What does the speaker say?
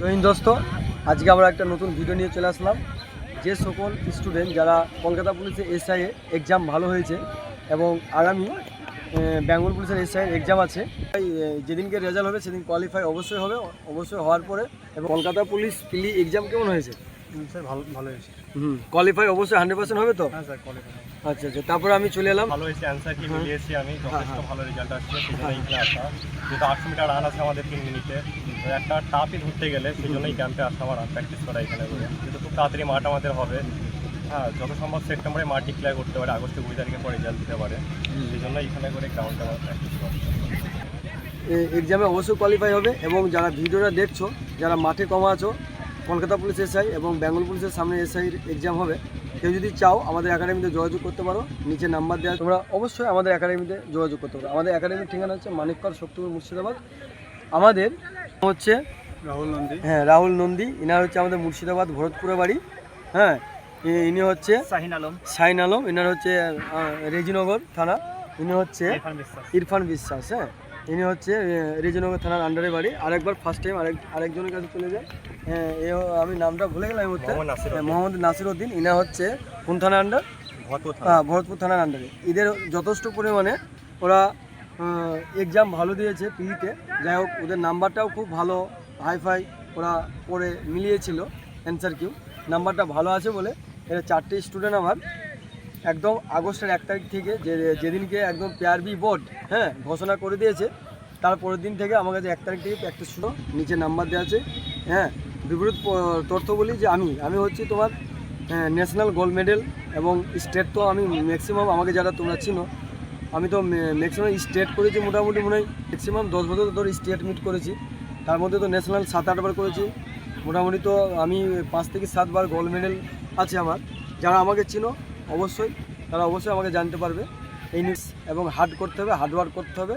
জৈন দোস্ত, আজকে আমরা একটা নতুন ভিডিও নিয়ে চলে আসলাম। যে সকল স্টুডেন্ট যারা কলকাতা পুলিশের এসআইএ এক্সাম ভালো হয়েছে এবং আগামী বেঙ্গল পুলিশের এসআইয়ের এক্সাম আছে, তাই যেদিনকে রেজাল্ট হবে সেদিন কোয়ালিফাই অবশ্যই হবে, অবশ্যই হওয়ার পরে এবং কলকাতা পুলিশ পিলি এক্সাম কেমন হয়েছে? স্যার ভালো ভালো হয়েছে। হুম কোয়ালিফাই অবশ্যই হান্ড্রেড পার্সেন্ট হবে তো? হ্যাঁ স্যার কোয়ালিফাই আচ্ছা আচ্ছা তারপরে আমি চলে এলাম। ভালো হয়েছে অ্যান্সার কি হ্যাঁ। মিলিয়েছি আমি হ্যাঁ, যথেষ্ট হ্যাঁ। ভালো রেজাল্ট আসছে সেই জন্য এখানে আসা যেহেতু আটশো মিটার রান আছে আমাদের তিন মিনিটে একটা টাপই ধরতে গেলে সেই জন্যই ক্যাম্পে আসা আমার প্র্যাকটিস করা এখানে করে যেহেতু খুব তাড়াতাড়ি মাঠ আমাদের হবে হ্যাঁ যত সম্ভব সেপ্টেম্বরে মাঠ ডিক্লেয়ার করতে পারে আগস্টে কুড়ি তারিখে পর রেজাল্ট দিতে পারে। সেই জন্য এখানে করে গ্রাউন্ডে আমার প্র্যাকটিস করা এক্সামে অবশ্যই কোয়ালিফাই হবে এবং যারা ভিডিওটা দেখছ যারা মাঠে কমা আছো কলকাতা পুলিশ এসআই এবং বেঙ্গল পুলিশের সামনে এসআই এক্সাম হবে। কেউ যদি চাও আমাদের একাডেমিতে যোগাযোগ করতে পারো নিচে নাম্বার দেওয়া তোমরা অবশ্যই আমাদের একাডেমিতে যোগাযোগ করতে পারো। আমাদের একাডেমির ঠিকানা হচ্ছে মানিককর শক্তিপুর মুর্শিদাবাদ। আমাদের হচ্ছে রাহুল নন্দী। হ্যাঁ রাহুল নন্দী। ইনার হচ্ছে আমাদের মুর্শিদাবাদ ভরতপুরে বাড়ি। হ্যাঁ ইনি হচ্ছে শাহিন আলম। শাইন আলম। ইনার হচ্ছে রেজিনগর থানা। ইনি হচ্ছে ইরফান বিশ্বাস হ্যাঁ। ইনি হচ্ছে রেজিনগর থানার আন্ডারে বাড়ি। আরেকবার ফার্স্ট টাইম আরেক আরেকজনের কাছে চলে যায়। হ্যাঁ, এ আমি নামটা ভুলে গেলাম এই মুহূর্তে। মোহাম্মদ নাসির হ্যাঁ, উদ্দিন। ইনা হচ্ছে কোন থানার আন্ডার ভরপুর ভরতপুর থানার আন্ডারে এদের যথেষ্ট পরিমাণে ওরা এক্সাম ভালো দিয়েছে পিলিতে যাই হোক ওদের নাম্বারটাও খুব ভালো। হাইফাই ওরা পড়ে মিলিয়েছিল। অ্যান্সার কিউ নাম্বারটা ভালো আছে বলে। এরা চারটে স্টুডেন্ট আমার। একদম আগস্টের এক তারিখ থেকে যে যেদিনকে একদম পেয়ারবি বোর্ড হ্যাঁ ঘোষণা করে দিয়েছে, তার পরের দিন থেকে আমার কাছে এক তারিখ থেকে প্র্যাকটিস শুরু, নিচে নাম্বার দেওয়া আছে হ্যাঁ বিপরীত তথ্য বলি যে আমি আমি হচ্ছি তোমার ন্যাশনাল গোল্ড মেডেল এবং স্টেট তো আমি ম্যাক্সিমাম আমাকে যারা তোমরা চিনো, আমি তো ম্যাক্সিমাম স্টেট করেছি মোটামুটি মনে হয় ম্যাক্সিমাম দশ বছর ধরে স্টেট মিট করেছি, তার মধ্যে তো ন্যাশনাল সাত আটবার করেছি, মোটামুটি তো আমি পাঁচ থেকে সাতবার গোল্ড মেডেল আছে আমার, যারা আমাকে চিনো অবশ্যই, তারা অবশ্যই আমাকে জানতে পারবে। এই নিউজ এবং হার্ড করতে হবে হার্ডওয়ার্ক করতে হবে।